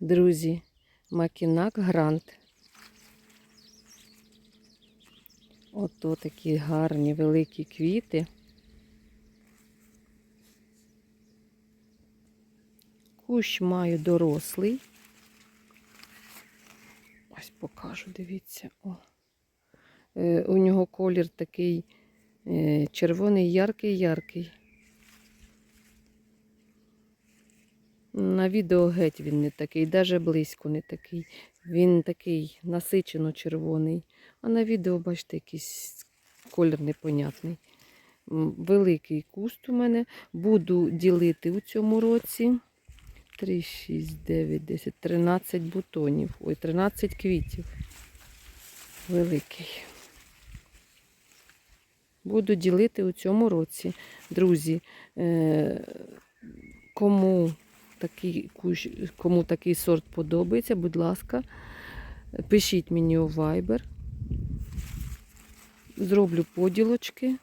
Друзі, Макінак Грант. Ото такі гарні великі квіти. Кущ маю дорослий. Ось покажу, дивіться. О. Е, у нього колір такий е, червоний, яркий-яркий. На відео геть він не такий, навіть близько не такий. Він такий насичено червоний. А на відео, бачите, якийсь колір непонятний. Великий куст у мене. Буду ділити у цьому році. 3, 6, 9, 10, 13 бутонів. Ой, 13 квітів. Великий. Буду ділити у цьому році. Друзі, е, кому такий, кущ, кому такий сорт подобається, будь ласка, пишіть мені у Viber. Зроблю поділочки.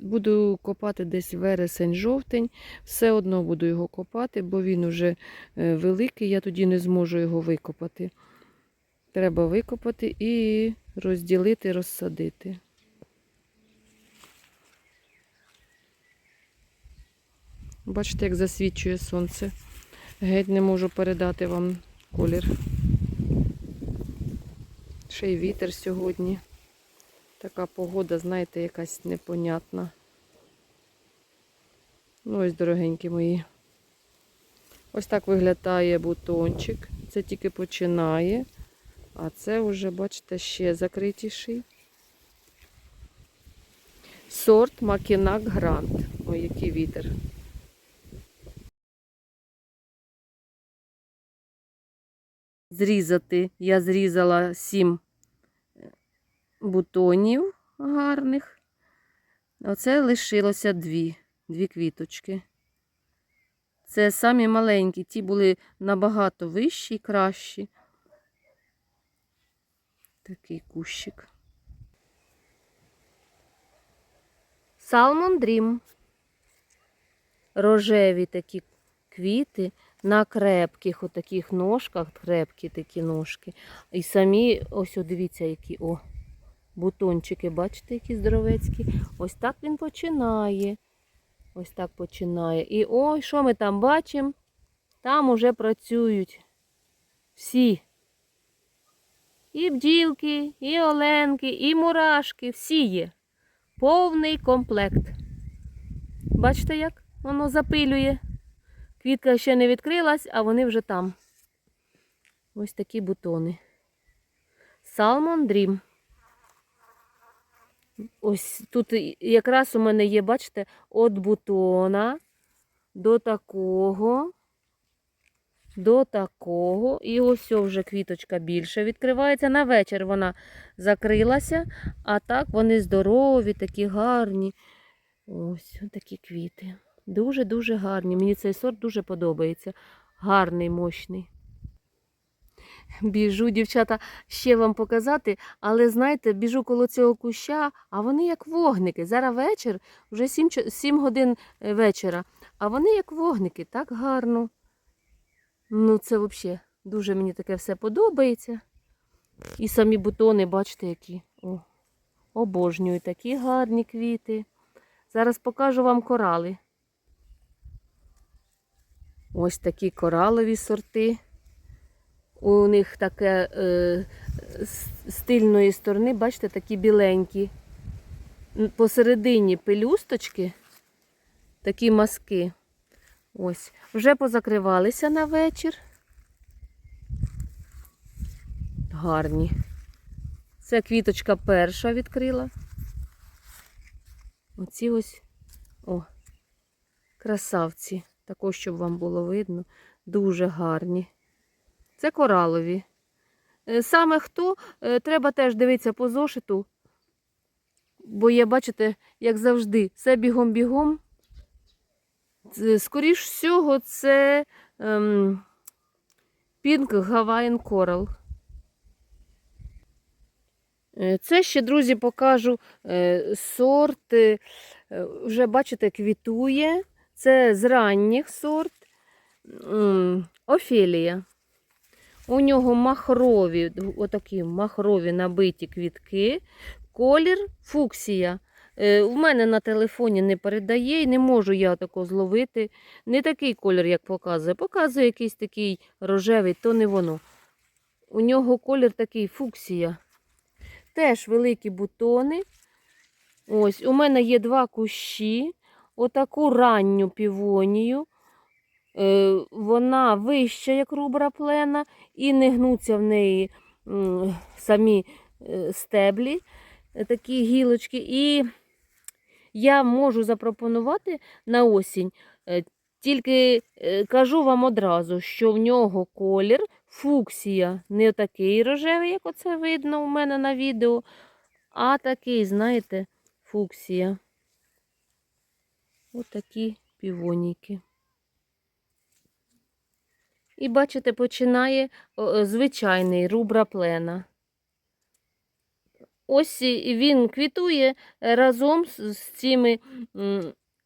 Буду копати десь вересень-жовтень. Все одно буду його копати, бо він уже е, великий, я тоді не зможу його викопати. Треба викопати і розділити, розсадити. Бачите, як засвічує сонце. Геть не можу передати вам колір. Ще й вітер сьогодні. Така погода, знаєте, якась непонятна. Ну ось, дорогенькі мої. Ось так виглядає бутончик. Це тільки починає. А це вже, бачите, ще закритіший. Сорт Макінак Грант. Ой, який вітер. Зрізати. Я зрізала сім бутонів гарних. Оце лишилося дві, дві квіточки. Це самі маленькі, ті були набагато вищі і кращі. Такий кущик. Salmon Dream. Рожеві такі квіти на крепких отаких ножках, крепкі такі ножки. І самі, ось о, дивіться, які о, бутончики, бачите, які здоровецькі. Ось так він починає. Ось так починає. І ой, що ми там бачимо? Там уже працюють всі. І бджілки, і оленки, і мурашки, всі є. Повний комплект. Бачите, як воно запилює? Квітка ще не відкрилась, а вони вже там. Ось такі бутони. Salmon Dream. Ось тут якраз у мене є, бачите, від бутона до такого, до такого. І ось вже квіточка більше відкривається. На вечір вона закрилася, а так вони здорові, такі гарні. Ось такі квіти. Дуже-дуже гарні. Мені цей сорт дуже подобається. Гарний, мощний. Біжу, дівчата, ще вам показати, але знаєте, біжу коло цього куща, а вони як вогники. Зараз вечір, вже 7, 7 годин е, вечора, а вони як вогники, так гарно. Ну, це взагалі дуже мені таке все подобається. І самі бутони, бачите, які. О, обожнюю такі гарні квіти. Зараз покажу вам корали. Ось такі коралові сорти. У них таке е, з тильної сторони, бачите, такі біленькі. Посередині пелюсточки, такі маски. Ось. Вже позакривалися на вечір. Гарні. Це квіточка перша відкрила. Оці ось, о, красавці. Також, щоб вам було видно, дуже гарні. Це коралові. Е, Саме хто, е, треба теж дивитися по зошиту, бо є, бачите, як завжди, все бігом-бігом. Це, Скоріш всього, це ем, Pink Hawaiian Coral. Е, Це ще, друзі, покажу сорт. Вже, бачите, квітує. Це з ранніх сорт Офелія. У нього махрові, отакі махрові набиті квітки, колір фуксія. Е, У мене на телефоні не передає і не можу я тако зловити. Не такий колір, як показує. Показує якийсь такий рожевий, то не воно. У нього колір такий фуксія. Теж великі бутони. Ось, у мене є два кущі, отаку ранню півонію. Е, вона вища, як рубра плена, і не гнуться в неї самі е, стеблі, е, такі гілочки. І я можу запропонувати на осінь. Тільки кажу вам одразу, що в нього колір фуксія, не такий рожевий, як оце видно у мене на відео, а такий, знаєте, фуксія. Отакі півоніки. І бачите, починає о, звичайний рубра плена. Ось він квітує разом з, цими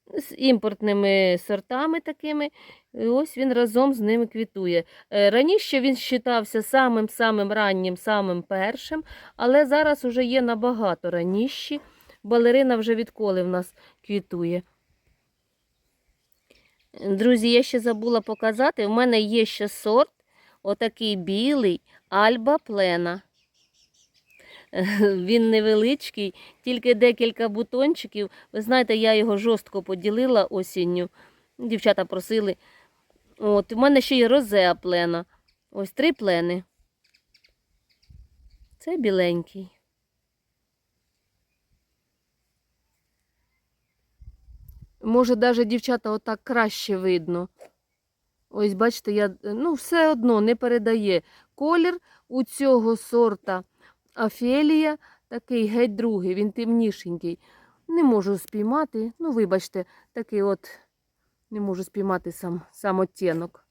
з імпортними сортами такими. І ось він разом з ними квітує. Е, Раніше він вважався самим-самим раннім, самим першим, але зараз вже є набагато раніші. Балерина вже відколи в нас квітує. Друзі, я ще забула показати. У мене є ще сорт, отакий білий Альба Плена. Він невеличкий, тільки декілька бутончиків. Ви знаєте, я його жорстко поділила осінню. Дівчата просили. От, у мене ще є розеа плена. Ось три плени. Це біленький. Може, навіть дівчата отак краще видно. Ось, бачите, я ну, все одно не передає колір у цього сорта Афелія, такий геть другий, він темнішенький. Не можу спіймати. Ну, вибачте, такий от не можу спіймати сам, сам оттінок.